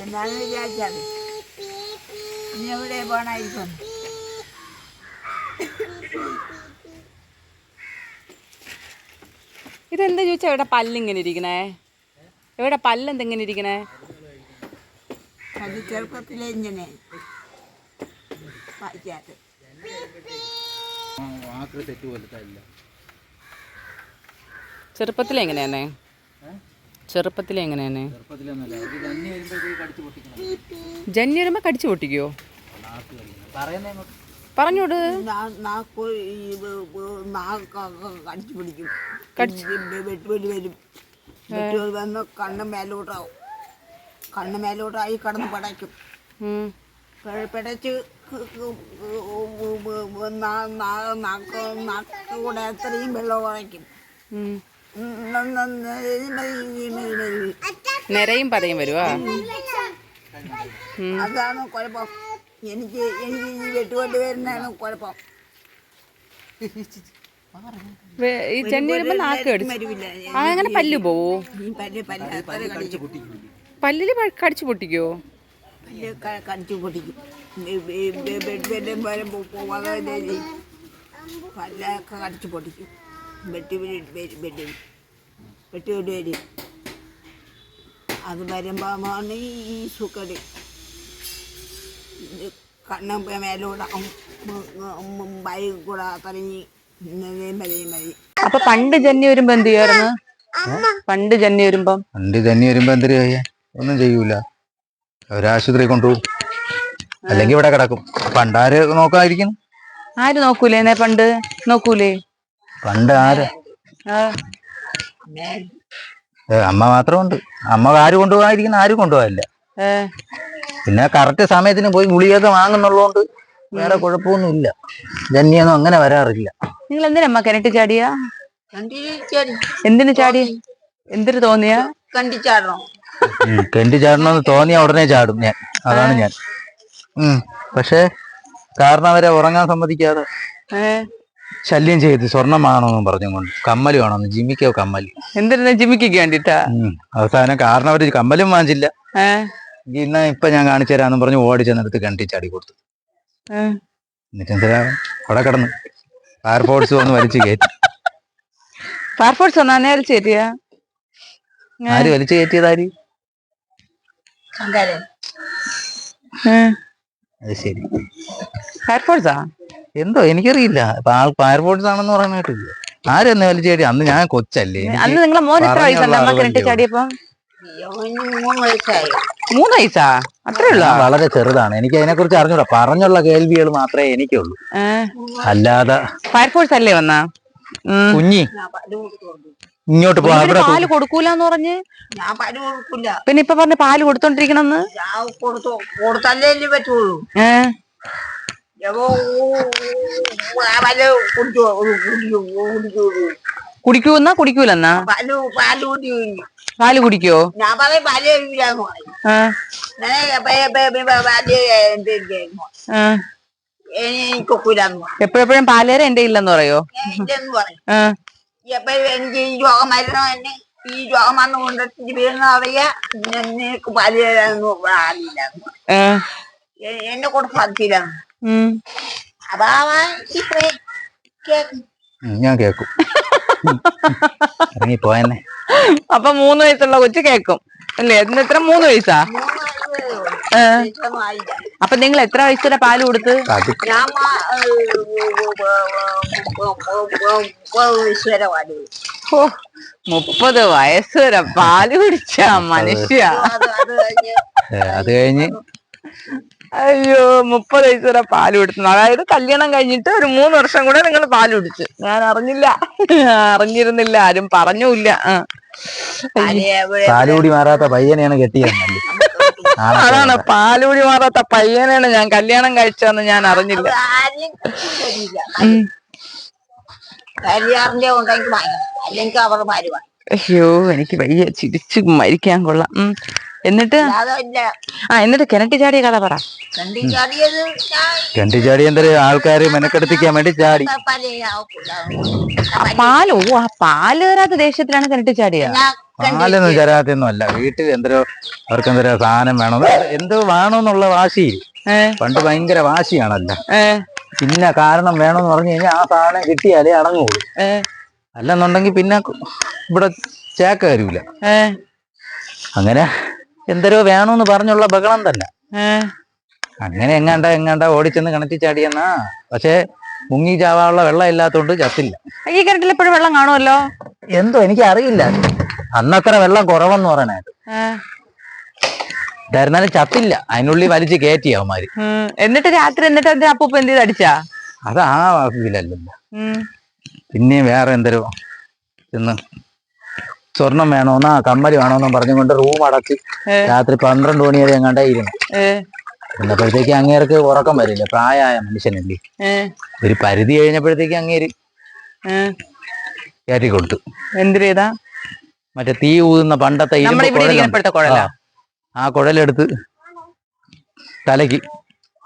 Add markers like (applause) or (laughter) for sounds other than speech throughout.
എന്നാന്ന് വിചാരിച്ചത് ഇനി എവിടെ പോണായിരിക്കും? ഇതെന്താ ചോദിച്ചാ എവിടെ പല്ലിങ്ങനെ ഇരിക്കണേ? എവിടെ പല്ലെന്തെങ്ങനെ ഇരിക്കണേ? അത് ചെറുപ്പത്തിലെ ഇങ്ങനെ വായിക്കാറ് വാക്ക് തെറ്റ് പോലത്തെ ചെറുപ്പത്തിൽ എങ്ങനെയാണ്? കടിച്ചു പൊട്ടിക്കണം ജന്നി വരുമ്പോ കടിച്ചു പൊട്ടിക്കോ? പറഞ്ഞോട്. കടിച്ചു. പിടിക്കും വരും വന്ന് കണ്ണ് മേലോട്ടാവും കണ്ണ് മേലോട്ടായി കടന്ന് പടയ്ക്കും പിടച്ച് ക- ക- ക- നാ- നാ- നാക്ക് നാക്ക് കൂടെ എത്രയും വെള്ളം കുറയ്ക്കും നിരയും പതയും വരുവാ അതാണ് കുഴപ്പം എനിക്ക് എനിക്ക് ഈ വെട്ടുകൊണ്ട് വരുന്നതാണ് കുഴപ്പം ഈ ജന്നി വരുമ്പോ നാക്ക് അങ്ങനെ പല്ല് പോവോ പല്ലിൽ കടിച്ചു പൊട്ടിക്കോ കടിച്ചു പൊട്ടിക്കും ബെഡ് വരെ പോവാതെ. പല്ലൊക്കെ കടിച്ചു പൊട്ടിക്കും വെട്ടി വെട്ടി. വെട്ടി വെട്ടി വരും അത് വരുമ്പോഴാണ് ഈ സുക്കടി കണ്ണ മേലോടാവും ബൈ കൂടെ തറങ്ങി അപ്പൊ പണ്ട് ജന്നി വരുമ്പോ എന്ത് ചെയ്യായിരുന്നു? പണ്ട് ജന്നി വരുമ്പം? പണ്ട് തന്നെ വരുമ്പോ എന്തൊരു ഒന്നും ചെയ്യൂല. ഒരാശുപത്രി കൊണ്ടുപോകും. അല്ലെങ്കിൽ ഇവിടെ കിടക്കും. പണ്ടാര് നോക്കാതിരിക്കുന്നു ആര് നോക്കൂലേ? എന്നെ പണ്ട് നോക്കൂലേ? പണ്ട് ആര്? അമ്മ മാത്രമുണ്ട്. അമ്മ ആര് കൊണ്ടുപോകാതിരിക്കുന്ന ആരും കൊണ്ടുപോകാനില്ല പിന്നെ കറക്റ്റ് സമയത്തിന് പോയി ഗുളികയൊക്കെ വാങ്ങുന്നുള്ളതുകൊണ്ട് വേറെ കുഴപ്പമൊന്നുമില്ല. ജന്യൊന്നും അങ്ങനെ വരാറില്ല. നിങ്ങൾ എന്തിനമ്മ കിണറ്റ് ചാടിയാ? എന്തിനു ചാടി? എന്തിനു തോന്നിയാ? കണ്ടി കെണ്ടി ചാടണമെന്ന് തോന്നിയ ഉടനെ ചാടും ഞാൻ. അതാണ് ഞാൻ. ഉം പക്ഷേ കാരണം അവരെ ഉറങ്ങാൻ സമ്മതിക്കാതെ ശല്യം ചെയ്ത് സ്വർണം വേണമെന്നും പറഞ്ഞുകൊണ്ട് കമ്മൽ വേണമെന്ന് ജിമ്മിക്കോ കമ്മൽ. എന്തിനാ ജിമ്മിക്ക് വേണ്ടിട്ടാ? ഉം, അവസാനം കാരണം അവർ കമ്മലും വാങ്ങിച്ചില്ല. ഏ? ഇന്ന ഇപ്പൊ ഞാൻ കാണിച്ചു തരാന്ന് പറഞ്ഞ് ഓടി ചെന്നെടുത്ത് കണ്ടി ചാടി കൊടുത്തു. എന്നിട്ട് എന്തിനാ അവിടെ കിടന്നു ഫയർഫോഴ്സ് വന്ന് വലിച്ചു കയറ്റി. ഫയർഫോഴ്സ് വന്നാ വലിച്ചു ശരിയാ ആര് വലിച്ചു കയറ്റിയതാര് അത് ശരി. ഫയർഫോഴ്സാ എന്തോ എനിക്കറിയില്ല. ഇപ്പൊ ആൾ ഫയർഫോഴ്സ് ആണെന്ന് പറയാൻ കേട്ടില്ല? ആരെന്ന് വലിയ ചേടി? അന്ന് ഞാൻ കൊച്ചല്ലേ. അന്ന് നിങ്ങളെ മോൻ എത്ര വയസ്സുണ്ട്? അമ്മ കിണറ്റ്. ചാടിയപ്പോ? മൂന്ന് വയസ്സാ? അത്രേ ഉള്ളൂ? വളരെ ചെറുതാണ്. എനിക്ക് അതിനെ കുറിച്ച് അറിഞ്ഞൂടാ. പറഞ്ഞുള്ള കേൾവികൾ മാത്രമേ എനിക്കുള്ളൂ. അല്ലാതെ ഫയർഫോഴ്സ് അല്ലേ വന്ന? കുഞ്ഞി ഇങ്ങോട്ട് പാൽ കൊടുക്കൂലെന്ന് പറഞ്ഞ്? ഞാൻ പല്ല് കൊടുക്കില്ല പിന്നെ ഇപ്പൊ പറഞ്ഞ പാൽ കൊടുത്തോണ്ടിരിക്കണെന്ന്? ഞാൻ കൊടുത്തു കൊടുത്തല്ലേ പറ്റുള്ളൂ. ഏ? കുടിക്കൂന്നാ കുടിക്കൂലെന്നാ? പാൽ പാൽ കുടി പാൽ കുടിക്കോ? ഞാൻ പറയും പാൽ കഴിക്കില്ലാന്ന് പറയും. എപ്പോഴെപ്പോഴും പാലേരെ എന്റെ ഇല്ലെന്ന് പറയോ? ഇല്ലെന്ന് പറയും. ആ. എപ്പോഴും എനിക്ക് ഈ രോഗം മരണം എന്നെ ഈ രോഗം വീഴുന്ന നിനക്ക് എന്നെ സാധിക്കില്ല ഞാൻ കേക്കും. ഇറങ്ങി പോയെന്നെ. അപ്പൊ മൂന്ന് വയസ്സുള്ള കൊച്ചു കേക്കും. അല്ലേ? അതിന് എത്ര? മൂന്ന് വയസ്സാ? അപ്പൊ നിങ്ങൾ എത്ര വയസ്സിലെ പാൽ കൊടുത്ത്. ഓ മുപ്പത് വയസ്സ് വരെ പാൽ കുടിച്ച മനുഷ്യ. അത് കഴിഞ്ഞ് അയ്യോ മുപ്പത് വയസ്സ് വരെ പാൽ കൊടുത്തു അതായത് കല്യാണം കഴിഞ്ഞിട്ട് ഒരു മൂന്ന് വർഷം കൂടെ നിങ്ങൾ പാൽ കുടിച്ചു. ഞാൻ അറിഞ്ഞില്ല. അറിഞ്ഞിരുന്നില്ല. ആരും പറഞ്ഞില്ല പാലുകൂടി മാറാത്ത പയ്യനെയാണ് കെട്ടിയത് അതാണ് പാലുകൂടി മാറാത്ത പയ്യനെയാണ് ഞാൻ കല്യാണം കഴിച്ചതെന്ന് ഞാൻ അറിഞ്ഞില്ല. അയ്യോ എനിക്ക് വയ്യ. ചിരിച്ചു മരിക്കാൻ കൊള്ളാം. ഉം. എന്നിട്ട്? ആ എന്നിട്ട് കിണറ്റി ചാടിയ കഥ പറ. കിണറ്റി ചാടി. എന്തൊരു ആൾക്കാര് മെനക്കെടുത്തിക്കാൻ വേണ്ടി ചാടി. പാൽ ഓ ആ പാൽ വരാത്ത ദേഷ്യത്തിലാണ് കിണറ്റി ചാടിയ. പാലൊന്നും ചരാത്തൊന്നും അല്ല. വീട്ടിൽ എന്തോ അവർക്ക് എന്തോ സാധനം വേണം എന്തോ വേണമെന്നുള്ള വാശി. പണ്ട് ഭയങ്കര വാശിയാണല്ല. പിന്നെ കാരണം വേണമെന്ന് പറഞ്ഞു കഴിഞ്ഞാൽ ആ സാധനം കിട്ടിയാലേ അടങ്ങുള്ളൂ അല്ലെന്നുണ്ടെങ്കിൽ പിന്നെ ഇവിടെ ചേക്ക വരൂല ഏ? അങ്ങനെ എന്തരോ വേണമെന്ന് പറഞ്ഞുള്ള ബഹളം തന്നെ. അങ്ങനെ എങ്ങാണ്ട എങ്ങാണ്ട ഓടിച്ചെന്ന് കിണറ്റി ചാടിയെന്നാ. പക്ഷേ മുങ്ങി ചാവാനുള്ള വെള്ളം ഇല്ലാത്തോണ്ട് ചത്തില്ല. ഈ കിണറ്റിൽ എപ്പോഴും വെള്ളം കാണുമല്ലോ? എന്തോ എനിക്ക് അറിയില്ല അന്നത്ര വെള്ളം കുറവെന്ന് പറയണായിട്ട് ഏ, എന്തായിരുന്നാലും ചത്തില്ല. അതിനുള്ളിൽ വലിച്ച് കയറ്റി അവന്മാര്. എന്നിട്ട് രാത്രി എന്നിട്ട് അതിന്റെ അപ്പൂപ്പ എന്ത് ചെയ്ത് അടിച്ചാ? അത് ആ വാക്കിലല്ലല്ലോ പിന്നെ പിന്നെയും വേറെ എന്തരോ സ്വർണം വേണോന്നാ കമ്മൽ വേണോന്നും പറഞ്ഞുകൊണ്ട് റൂം അടച്ച് രാത്രി പന്ത്രണ്ട് മണി വരെ എങ്ങാണ്ടേ ഇരുന്നു. ഏ, എന്നപ്പോഴത്തേക്ക് അങ്ങേർക്ക് ഉറക്കം വരില്ല പ്രായമായ മനുഷ്യനല്ലേ. ഒരു പരിധി കഴിഞ്ഞപ്പോഴത്തേക്ക് അങ്ങേര്. കയറ്റി കൊടുത്തു. എന്തിനാ മറ്റേ തീ ഊതുന്ന പണ്ടത്തെ. ആ കുഴലെടുത്ത് തലയ്ക്ക്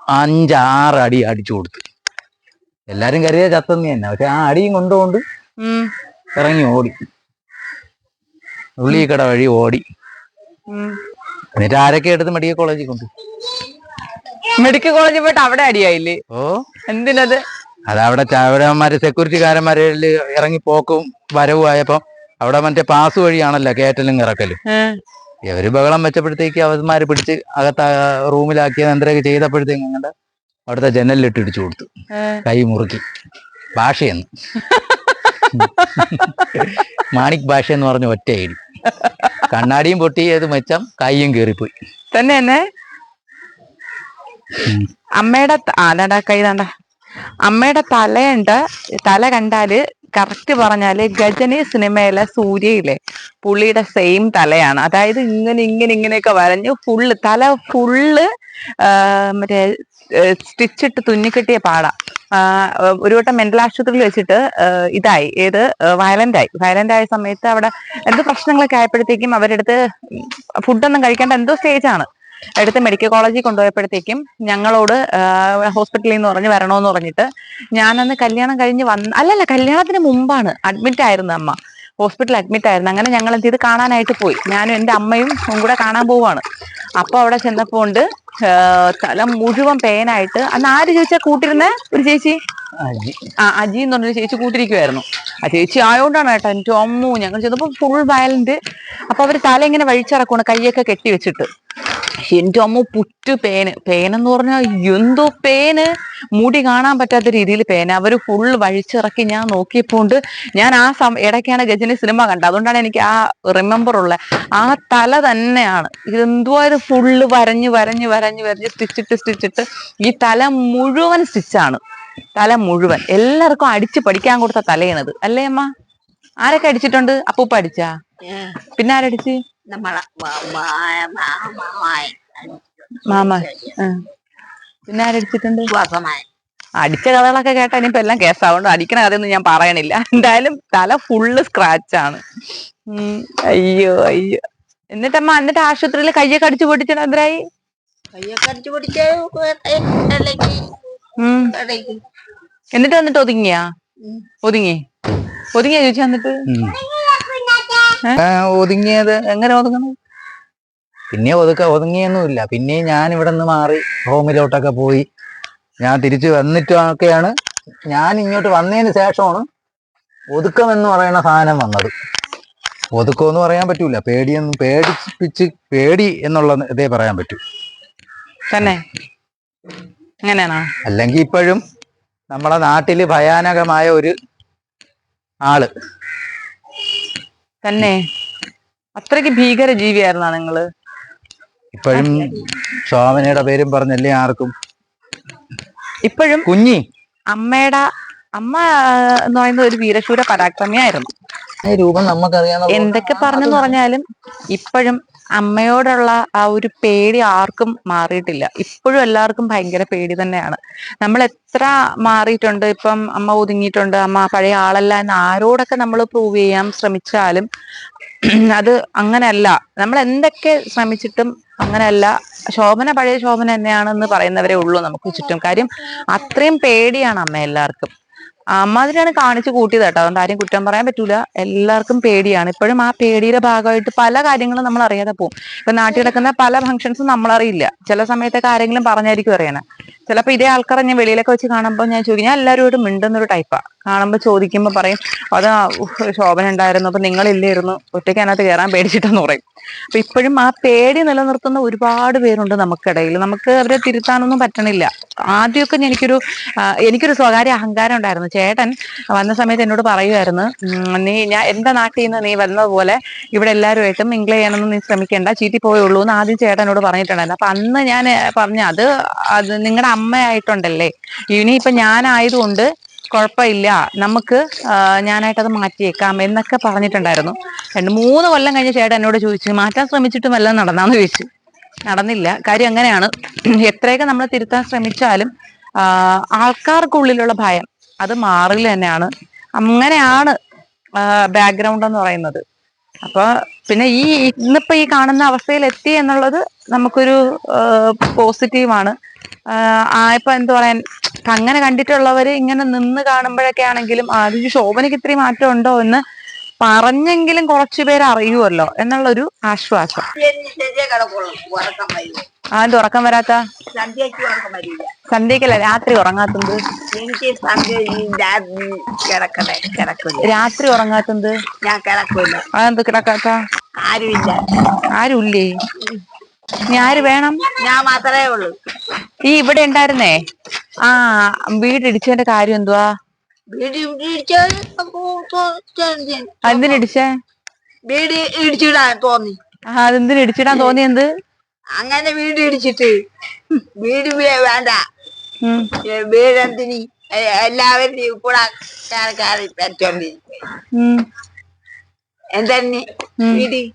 അഞ്ചാറ് അടി അടിച്ചു കൊടുത്തു. എല്ലാരും കരുതിയ ചത്തന്നെ തന്നെ പക്ഷെ ആ അടിയും കൊണ്ടുകൊണ്ട് ഇറങ്ങി ഓടി. ഉള്ളിക്കട വഴി ഓടി. എന്നിട്ട് ആരൊക്കെ എടുത്ത് മെഡിക്കൽ കോളേജിൽ കൊണ്ടു? മെഡിക്കൽ കോളേജിൽ പോയിട്ട് അവിടെ അടിയായില്ലേ? ഓ. എന്തിനത്? അതവിടെ ചാവരന്മാര് സെക്യൂരിറ്റിക്കാരന്മാരെ ഇറങ്ങി പോക്കും വരവും ആയപ്പോ അവിടെ മറ്റേ പാസ് വഴിയാണല്ലോ കേറ്റലും ഇറക്കലും. ഇവർ ബഹളം വെച്ചപ്പോഴത്തേക്ക് അവന്മാര് പിടിച്ച് അകത്ത് റൂമിലാക്കിയത് എന്തൊക്കെ ചെയ്തപ്പോഴത്തേക്ക് അങ്ങനെ അവിടുത്തെ ജനലിലിട്ട് ഇടിച്ചു കൊടുത്തു. കൈ മുറുക്കി. ഭാഷയെന്ന്. (laughs) മാണിക് ഭാഷ എന്ന് പറഞ്ഞ ഒറ്റ ഇടി കണ്ണാടിയും പൊട്ടി അത് മെച്ചം? കൈയും കീറിപ്പോയി. തന്നെ തന്നെ? അമ്മയുടെ ദാണ്ടാ കൈ താണ്ട അമ്മയുടെ തലയുണ്ട്. തല കണ്ടാൽ കറക്റ്റ് പറഞ്ഞാൽ ഗജനി സിനിമയിലെ സൂര്യയിലെ പുള്ളിയുടെ സെയിം തലയാണ്. അതായത് ഇങ്ങനെ ഇങ്ങനെ ഇങ്ങനെയൊക്കെ വരഞ്ഞ് ഫുള്ള് തല ഫുള്ള് മറ്റേ സ്റ്റിച്ചിട്ട് തുന്നിക്കെട്ടിയ പാടാ. ഒരു വട്ടം മെന്റൽ ആശുപത്രിയിൽ വെച്ചിട്ട് ഇതായി. ഏത്? വയലന്റ് ആയി വയലന്റ് ആയ സമയത്ത് അവിടെ എന്തോ പ്രശ്നങ്ങളൊക്കെ ആയപ്പോഴത്തേക്കും അവരെടുത്ത് ഫുഡൊന്നും കഴിക്കേണ്ട എന്തോ സ്റ്റേജാണ്. എടുത്ത് മെഡിക്കൽ കോളേജിൽ കൊണ്ടുപോയപ്പോഴത്തേക്കും ഞങ്ങളോട് ഹോസ്പിറ്റലിൽ നിന്ന് പറഞ്ഞ് വരണമെന്ന് പറഞ്ഞിട്ട് ഞാനന്ന് കല്യാണം കഴിഞ്ഞ് വന്ന് അല്ലല്ല കല്യാണത്തിന് മുമ്പാണ് അഡ്മിറ്റ് ആയിരുന്നു അമ്മ. ഹോസ്പിറ്റലിൽ അഡ്മിറ്റ് ആയിരുന്നു. അങ്ങനെ ഞങ്ങൾ എന്ത് ചെയ്ത്? കാണാനായിട്ട് പോയി. ഞാനും എന്റെ അമ്മയും കൂടെ കാണാൻ പോവാണ് അപ്പോൾ അവിടെ ചെന്നപ്പോ ഉണ്ട് ആ, തല മുഴുവൻ പേനായിട്ട് അന്ന് ആര് ചോദിച്ചാ കൂട്ടിരുന്ന? ഒരു ചേച്ചി? ആ അജി എന്ന് പറഞ്ഞൊരു ചേച്ചി കൂട്ടിരിക്കുവായിരുന്നു. ആ ചേച്ചി ആയോണ്ടാണ് കേട്ടോ എന്റെ അമ്മു ഞങ്ങൾ ചെന്നപ്പോ ഫുൾ വയലന്റ് അപ്പൊ അവർ തല ഇങ്ങനെ വഴിച്ചിറക്കണം കൈയൊക്കെ കെട്ടി വെച്ചിട്ട്. എന്റെ അമ്മ പുറ്റു പേന് പേനെന്ന് പറഞ്ഞാൽ എന്തോ പേന് മുടി കാണാൻ പറ്റാത്ത രീതിയിൽ പേന അവർ ഫുൾ വഴിച്ചിറക്കി ഞാൻ നോക്കിയപ്പോണ്ട് ഞാൻ ആ സം ഇടയ്ക്കാണ് ഗജനി സിനിമ കണ്ടത്. അതുകൊണ്ടാണ് എനിക്ക് ആ റിമെമ്പർ ഉള്ളത് ആ തല തന്നെയാണ്. ഇതെന്തോ ഇത് ഫുള്ള് വരഞ്ഞ് വരഞ്ഞ് വരഞ്ഞ് വരഞ്ഞ് വരഞ്ഞ് സ്റ്റിച്ചിട്ട് സ്റ്റിച്ചിട്ട് ഈ തല മുഴുവൻ സ്റ്റിച്ചാണ് തല മുഴുവൻ. എല്ലാവർക്കും അടിച്ച് പഠിക്കാൻ കൊടുത്ത തലയാണത്. അല്ലേ അമ്മ? ആരൊക്കെ അടിച്ചിട്ടുണ്ട്? അപ്പൂപ്പ അടിച്ചാ? പിന്നെ ആരടിച്ച് മാമ. പിന്നെ ആരടിച്ചിട്ടുണ്ട് അടിച്ച കഥകളൊക്കെ കേട്ടാ ഇനിയിപ്പോ എല്ലാം കേസാവുണ്ട് അടിക്കണ കഥയൊന്നും ഞാൻ പറയണില്ല. എന്തായാലും തല ഫുള്ള് സ്ക്രാച്ചാണ് ആണ്. അയ്യോ അയ്യോ. എന്നിട്ടമ്മ എന്നിട്ട് ആശുപത്രിയിൽ കയ്യൊക്കെ അടിച്ചു പൊട്ടിച്ചിട്ട് എന്തരായി? കയ്യൊക്കെ അടിച്ചു പിടിച്ച്. എന്നിട്ട് വന്നിട്ട് ഒതുങ്ങിയാ. ഒതുങ്ങി? ഒതുങ്ങിയ ചോദിച്ചു വന്നിട്ട്. ഒതുങ്ങിയത്. എങ്ങനെ ഒതുങ്ങണം പിന്നെ ഒതുക്ക ഒതുങ്ങിയൊന്നുമില്ല. പിന്നെ ഞാൻ ഇവിടെ നിന്ന് മാറി ഹോമിലോട്ടൊക്കെ പോയി. ഞാൻ തിരിച്ചു വന്നിട്ടൊക്കെയാണ് ഞാൻ ഇങ്ങോട്ട് വന്നതിന് ശേഷമാണ് ഒതുക്കം എന്ന് പറയുന്ന സാധനം വന്നത്. ഒതുക്കം എന്ന് പറയാൻ പറ്റൂല. പേടിയൊന്നും പേടിപ്പിച്ച് പേടി എന്നുള്ള ഇതേ പറയാൻ പറ്റൂ. തന്നെ. അങ്ങനെയാണോ? അല്ലെങ്കിൽ ഇപ്പോഴും നമ്മളെ നാട്ടിൽ ഭയാനകമായ ഒരു ആൾ. തന്നെ. അത്രയ്ക്ക് ഭീകര ജീവിയായിരുന്നാ നിങ്ങൾ? ഇപ്പോഴും ശോഭനയുടെ പേരും പറഞ്ഞല്ലേ ആർക്കും? ഇപ്പോഴും കുഞ്ഞി. അമ്മയുടെ അമ്മ എന്ന് പറയുന്ന ഒരു വീരശൂര പരാക്രമിയായിരുന്നു. രൂപം നമുക്കറിയാവുന്ന എന്തൊക്കെ പറഞ്ഞെന്ന് പറഞ്ഞാലും ഇപ്പോഴും അമ്മയോടുള്ള ആ ഒരു പേടി ആർക്കും മാറിയിട്ടില്ല. ഇപ്പോഴും എല്ലാവർക്കും ഭയങ്കര പേടി തന്നെയാണ്. നമ്മൾ എത്ര മാറിയിട്ടുണ്ട് ഇപ്പം അമ്മ ഒതുങ്ങിയിട്ടുണ്ട് അമ്മ പഴയ ആളല്ല എന്ന് ആരോടൊക്കെ നമ്മൾ പ്രൂവ് ചെയ്യാൻ ശ്രമിച്ചാലും അത് അങ്ങനെയല്ല. നമ്മൾ എന്തൊക്കെ ശ്രമിച്ചിട്ടും അങ്ങനെയല്ല. ശോഭന പഴയ ശോഭന തന്നെയാണെന്ന് പറയുന്നവരെ ഉള്ളൂ നമുക്ക് ചുറ്റും. കാര്യം അത്രയും പേടിയാണ് അമ്മ എല്ലാവർക്കും. അമ്മാതിരിയാണ് കാണിച്ചു കൂട്ടിയത് കേട്ടോ. അതുകൊണ്ട് ആരും കുറ്റം പറയാൻ പറ്റൂല. എല്ലാവർക്കും പേടിയാണ്. ഇപ്പോഴും ആ പേടിയുടെ ഭാഗമായിട്ട് പല കാര്യങ്ങളും നമ്മൾ അറിയാതെ പോകും ഇപ്പൊ നാട്ടിൽ നടക്കുന്ന പല ഫംഗ്ഷൻസും നമ്മളറിയില്ല ചില സമയത്തൊക്കെ ആരെങ്കിലും പറഞ്ഞായിരിക്കും അറിയണേ. ചിലപ്പോൾ ഇതേ ആൾക്കാരെ ഞാൻ വെളിയിലൊക്കെ വെച്ച് കാണുമ്പോൾ ഞാൻ ചോദിക്കും ഞാൻ എല്ലാവരോടും മിണ്ടുന്നൊരു ടൈപ്പാ കാണുമ്പോൾ ചോദിക്കുമ്പോൾ പറയും അത് ശോഭന ഉണ്ടായിരുന്നു അപ്പൊ നിങ്ങളില്ലായിരുന്നു ഒറ്റയ്ക്ക് അതിനകത്ത് കയറാൻ പേടിച്ചിട്ടെന്ന് പറയും. അപ്പൊ ഇപ്പോഴും ആ പേടി നിലനിർത്തുന്ന ഒരുപാട് പേരുണ്ട് നമുക്കിടയിൽ നമുക്ക് അവരെ തിരുത്താനൊന്നും പറ്റണില്ല. ആദ്യമൊക്കെ എനിക്കൊരു എനിക്കൊരു സ്വകാര്യ അഹങ്കാരം ഉണ്ടായിരുന്നു. ചേട്ടൻ വന്ന സമയത്ത് എന്നോട് പറയുമായിരുന്നു നീ ഞാൻ എന്റെ നാട്ടിൽ നിന്ന് നീ വന്നതുപോലെ ഇവിടെ എല്ലാവരുമായിട്ടും മിങ്കിൾ ചെയ്യാനൊന്നും നീ ശ്രമിക്കേണ്ട ചീറ്റി പോയുള്ളൂ എന്ന് ആദ്യം ചേട്ടനോട് പറഞ്ഞിട്ടുണ്ടായിരുന്നു. അപ്പൊ അന്ന് ഞാൻ പറഞ്ഞ അത് അത് നിങ്ങളുടെ അമ്മയായിട്ടുണ്ടല്ലേ ഇനി ഇപ്പൊ ഞാനായതുകൊണ്ട് കുഴപ്പമില്ല. നമുക്ക് ഞാനായിട്ടത് മാറ്റിയേക്കാം എന്നൊക്കെ പറഞ്ഞിട്ടുണ്ടായിരുന്നു. രണ്ട് മൂന്ന് കൊല്ലം കഴിഞ്ഞ ചേട്ടൻ എന്നോട് ചോദിച്ചു മാറ്റാൻ ശ്രമിച്ചിട്ടും എല്ലാം നടന്നാന്ന്? ചോദിച്ചു. നടന്നില്ല. കാര്യം അങ്ങനെയാണ്. എത്രയൊക്കെ നമ്മൾ തിരുത്താൻ ശ്രമിച്ചാലും ആൾക്കാർക്കുള്ളിലുള്ള ഭയം അത് മാറില്ല തന്നെയാണ്. അങ്ങനെയാണ് ബാക്ക്ഗ്രൗണ്ട് എന്ന് പറയുന്നത്. അപ്പൊ പിന്നെ ഈ ഇന്നിപ്പോ ഈ കാണുന്ന അവസ്ഥയിൽ എത്തി എന്നുള്ളത് നമുക്കൊരു പോസിറ്റീവാണ് ആ ഇപ്പൊ എന്ത് പറയാൻ അങ്ങനെ കണ്ടിട്ടുള്ളവര് ഇങ്ങനെ നിന്ന് കാണുമ്പോഴൊക്കെ ആണെങ്കിലും അത് ശോഭനയ്ക്ക് ഇത്രയും മാറ്റം ഉണ്ടോ എന്ന് പറഞ്ഞെങ്കിലും കുറച്ചു പേര് അറിയുമല്ലോ എന്നുള്ളൊരു ആശ്വാസം. ആ എന്ത് ഉറക്കം വരും ആദ്യം ഉറക്കം വരാത്ത സന്ധ്യക്കല്ല? രാത്രി ഉറങ്ങാത്തത്? എനിക്ക് സന്ധ്യ കിടക്കണേ കിടക്കില്ല രാത്രി ഉറങ്ങാത്തത്? ഞാൻ കിടക്കില്ല അതെന്ത് കിടക്കാത്ത? ആരുമില്ല. ആരുമില്ലേ ഇനി ആര് വേണം? ഞാൻ മാത്രമേ ഉള്ളൂ. ഈ ഇവിടെ ഉണ്ടായിരുന്നേ? ആ വീട് ഇടിച്ചതിന്റെ കാര്യം എന്തുവാ? വീട് എന്തിനിടിച്ചേ വീട് ഇടിച്ചിടാൻ തോന്നി. ആ അതെന്തിനു ഇടിച്ചിടാൻ തോന്നിയെന്ത് അങ്ങനെ വീട് ഇടിച്ചിട്ട്. വീട് വേണ്ട. എ- എല്ലാവരും കൂടെ കയറി പറ്റോണ്ടിരിക്കും ഉം. എന്തെന്നെ? വീട്?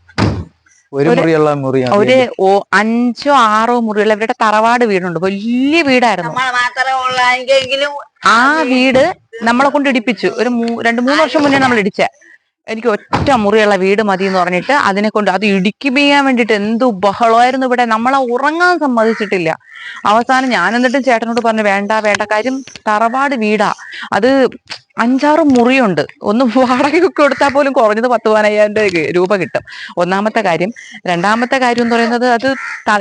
ഒരു മുറിയുള്ള മുറിയാണ് ഒരു ഓ അഞ്ചോ ആറോ മുറിയുള്ള ഇവരുടെ തറവാട് വീടുണ്ട്. വലിയ വീടായിരുന്നു. നമ്മൾ മാത്രമേ ഉള്ളെങ്കിലും ആ വീട് നമ്മളെ കൊണ്ട് ഇടിപ്പിച്ചു. ഒരു രണ്ട് മൂന്ന് വർഷം മുന്നേ നമ്മൾ ഇടിച്ച. എനിക്ക് ഒറ്റ മുറിയുള്ള വീട് മതി എന്ന് പറഞ്ഞിട്ട് അതിനെ കൊണ്ട് അത് ഇടുക്കി ചെയ്യാൻ വേണ്ടിട്ട് എന്ത് ബഹളമായിരുന്നു ഇവിടെ. നമ്മളെ ഉറങ്ങാൻ സമ്മതിച്ചിട്ടില്ല. അവസാനം ഞാൻ എന്നിട്ടും ചേട്ടനോട് പറഞ്ഞു വേണ്ട വേണ്ട കാര്യം തറവാട് വീടാ. അത് അഞ്ചാറ് മുറിയുണ്ട്. ഒന്ന് വാടകയൊക്കെ കൊടുത്താൽ പോലും കുറഞ്ഞത് പത്ത് പതിനയ്യായിരം രൂപ കിട്ടും. ഒന്നാമത്തെ കാര്യം. രണ്ടാമത്തെ കാര്യം എന്ന് പറയുന്നത് അത്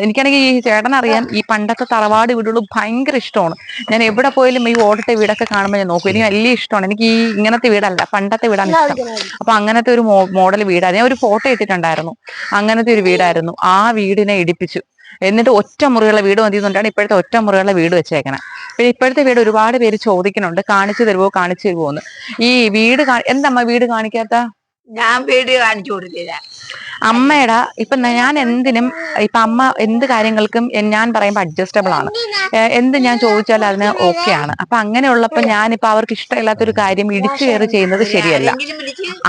എനിക്കാണെങ്കിൽ ഈ ചേട്ടനറിയാം ഈ പണ്ടത്തെ തറവാട് വീടുകൾ ഭയങ്കര ഇഷ്ടമാണ്. ഞാൻ എവിടെ പോയാലും ഈ ഓടിട്ട വീടൊക്കെ കാണുമ്പോൾ ഞാൻ നോക്കും. എനിക്ക് വലിയ ഇഷ്ടമാണ്. എനിക്ക് ഈ ഇങ്ങനത്തെ വീടല്ല. പണ്ടത്തെ വീടാണ് ഇഷ്ടം. അപ്പൊ അങ്ങനത്തെ ഒരു മോഡൽ വീടാണ് ഞാൻ ഒരു ഫോട്ടോ ഇട്ടിട്ടുണ്ടായിരുന്നു. അങ്ങനത്തെ ഒരു വീടായിരുന്നു. ആ വീടിനെ ഇടിപ്പിച്ചു. എന്നിട്ട് ഒറ്റ മുറിയുള്ള വീട് മതി എന്നുകൊണ്ടാണ് ഇപ്പോഴത്തെ ഒറ്റ മുറിയുള്ള വീട് വെച്ചേക്കണം. പിന്നെ ഇപ്പോഴത്തെ വീട് ഒരുപാട് പേര് ചോദിക്കുന്നുണ്ട് കാണിച്ചു തരുമോ കാണിച്ചു തരുമോ എന്ന്. ഈ വീട് എന്താ വീട് കാണിക്കാത്ത? ഞാൻ വീട് കാണിച്ചു കൊടുത്തില്ല. അമ്മയുടെ ഇപ്പൊ ഞാൻ എന്തിനും ഇപ്പൊ അമ്മ എന്ത് കാര്യങ്ങൾക്കും ഞാൻ പറയുമ്പോൾ അഡ്ജസ്റ്റബിൾ ആണ്. എന്ത് ഞാൻ ചോദിച്ചാൽ അതിന് ഓക്കെ ആണ്. അപ്പൊ അങ്ങനെയുള്ളപ്പോ ഞാനിപ്പോ അവർക്ക് ഇഷ്ടമില്ലാത്തൊരു കാര്യം ഇടിച്ചു കയറി ചെയ്യുന്നത് ശരിയല്ല.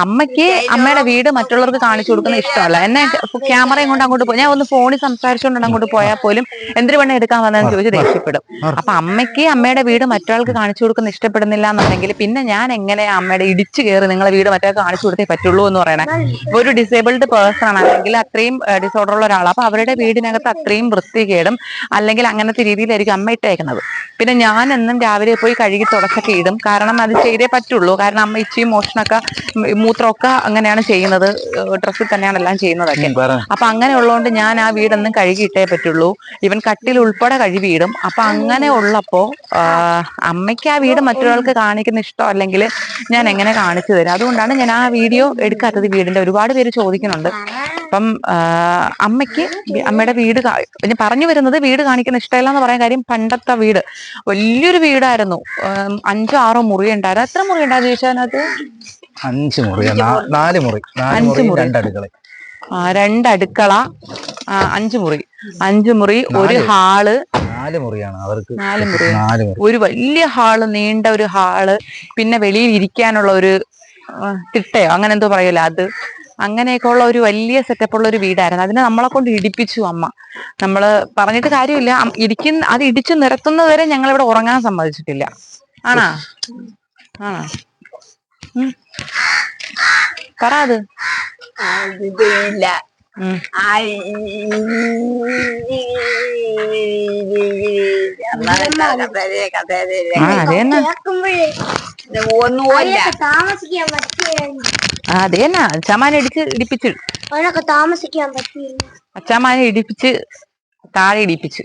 അമ്മയ്ക്ക് അമ്മയുടെ വീട് മറ്റുള്ളവർക്ക് കാണിച്ചു കൊടുക്കുന്ന ഇഷ്ടമല്ല. എന്നെ ക്യാമറയും കൊണ്ട് അങ്ങോട്ട് പോയി ഞാൻ ഒന്ന് ഫോണിൽ സംസാരിച്ചുകൊണ്ട് അങ്ങോട്ട് പോയാൽ പോലും എന്തിനു വേണം എടുക്കാൻ വന്നതെന്ന് ചോദിച്ച് ദേഷ്യപ്പെടും. അപ്പൊ അമ്മയ്ക്ക് അമ്മയുടെ വീട് മറ്റൊരാൾക്ക് കാണിച്ചു കൊടുക്കുന്ന ഇഷ്ടപ്പെടുന്നില്ല എന്നുണ്ടെങ്കിൽ പിന്നെ ഞാൻ എങ്ങനെ അമ്മയുടെ ഇടിച്ചു കയറി നിങ്ങളെ വീട് മറ്റൊരാൾക്ക് കാണിച്ചു കൊടുത്തേ പറ്റുള്ളൂ എന്ന് പറയണേ? ഒരു ഡിസേബിൾഡ് പേഴ്സൺ ആണ്. അല്ലെങ്കിൽ അത്രയും ഡിസോർഡർ ഉള്ള ഒരാളാണ് അപ്പൊ അവരുടെ വീടിനകത്ത് അത്രയും വൃത്തികേടും അല്ലെങ്കിൽ അങ്ങനത്തെ രീതിയിലായിരിക്കും അമ്മ ഇട്ടേക്കുന്നത്. പിന്നെ ഞാൻ എന്നും രാവിലെ പോയി കഴുകി തുടച്ചൊക്കെ ഇടും. കാരണം അത് ചെയ്തേ പറ്റുള്ളൂ. കാരണം അമ്മ ഇച്ചിയും മോഷണമൊക്കെ മൂത്രമൊക്കെ അങ്ങനെയാണ് ചെയ്യുന്നത്. ഡ്രസ്സിൽ തന്നെയാണ് എല്ലാം ചെയ്യുന്നതൊക്കെ. അപ്പൊ അങ്ങനെ ഉള്ളതുകൊണ്ട് ഞാൻ ആ വീടൊന്നും കഴുകിയിട്ടേ പറ്റുള്ളൂ. ഇവൻ കട്ടിൽ ഉൾപ്പെടെ കഴുകിയിടും അപ്പൊ അങ്ങനെ ഉള്ളപ്പോ അമ്മയ്ക്ക് ആ വീട് മറ്റൊരാൾക്ക് കാണിക്കുന്ന ഇഷ്ടം അല്ലെങ്കിൽ ഞാൻ എങ്ങനെ കാണിച്ചു തരാം. അതുകൊണ്ടാണ് ഞാൻ ആ വീഡിയോ എടുക്കാത്തത് വീടിന്റെ ഒരുപാട് പേര് ചോദിക്കുന്നുണ്ട്. അപ്പം അമ്മയ്ക്ക് അമ്മയുടെ വീട് പിന്നെ ഞാൻ പറഞ്ഞു വരുന്നത് വീട് കാണിക്കുന്ന ഇഷ്ടമല്ല എന്ന് പറയാൻ കാര്യം പണ്ടത്തെ വീട്. വലിയൊരു വീടായിരുന്നു. അഞ്ചോ ആറോ മുറി ഉണ്ടായിരുന്നു. എത്ര മുറി ഉണ്ടായിരുന്നു ചോദിച്ചാൽ അഞ്ച് മുറി നാല് മുറി. അഞ്ച് മുറി രണ്ടടുക്കള രണ്ടടുക്കള അഞ്ചു മുറി. അഞ്ച് മുറി ഒരു. ഹാൾ. നാല് മുറിയാണ് അവർക്ക്. നാല് മുറി. നാല് മുറി. ഒരു വലിയ ഹാൾ നീണ്ട ഒരു ഹാൾ. പിന്നെ വെളിയിൽ ഇരിക്കാനുള്ള ഒരു തിട്ടയോ അങ്ങനെ എന്തോ പറയൂല അത്. അങ്ങനെയൊക്കെ ഉള്ള ഒരു വലിയ സെറ്റപ്പ് ഉള്ള ഒരു വീടായിരുന്നു. അതിനെ നമ്മളെ കൊണ്ട് ഇടിപ്പിച്ചു അമ്മ. നമ്മൾ പറഞ്ഞിട്ട് കാര്യമില്ല. ഇടിക്കുന്ന അത് ഇടിച്ചു നിരത്തുന്നത് വരെ ഞങ്ങൾ ഇവിടെ ഉറങ്ങാൻ സമ്മതിച്ചിട്ടില്ല. ആണാ? ആണാ. പറ അത്. ഇല്ല ഒന്നുമില്ല. താമസിക്കാൻ പറ്റില്ല അതേന്നാ അച്ഛാമാനെ ഇടിച്ച് ഇടിപ്പിച്ചു. താമസിക്കാൻ പറ്റില്ല അച്ഛാമാനെ ഇടിപ്പിച്ച് താഴെ ഇടിപ്പിച്ച്.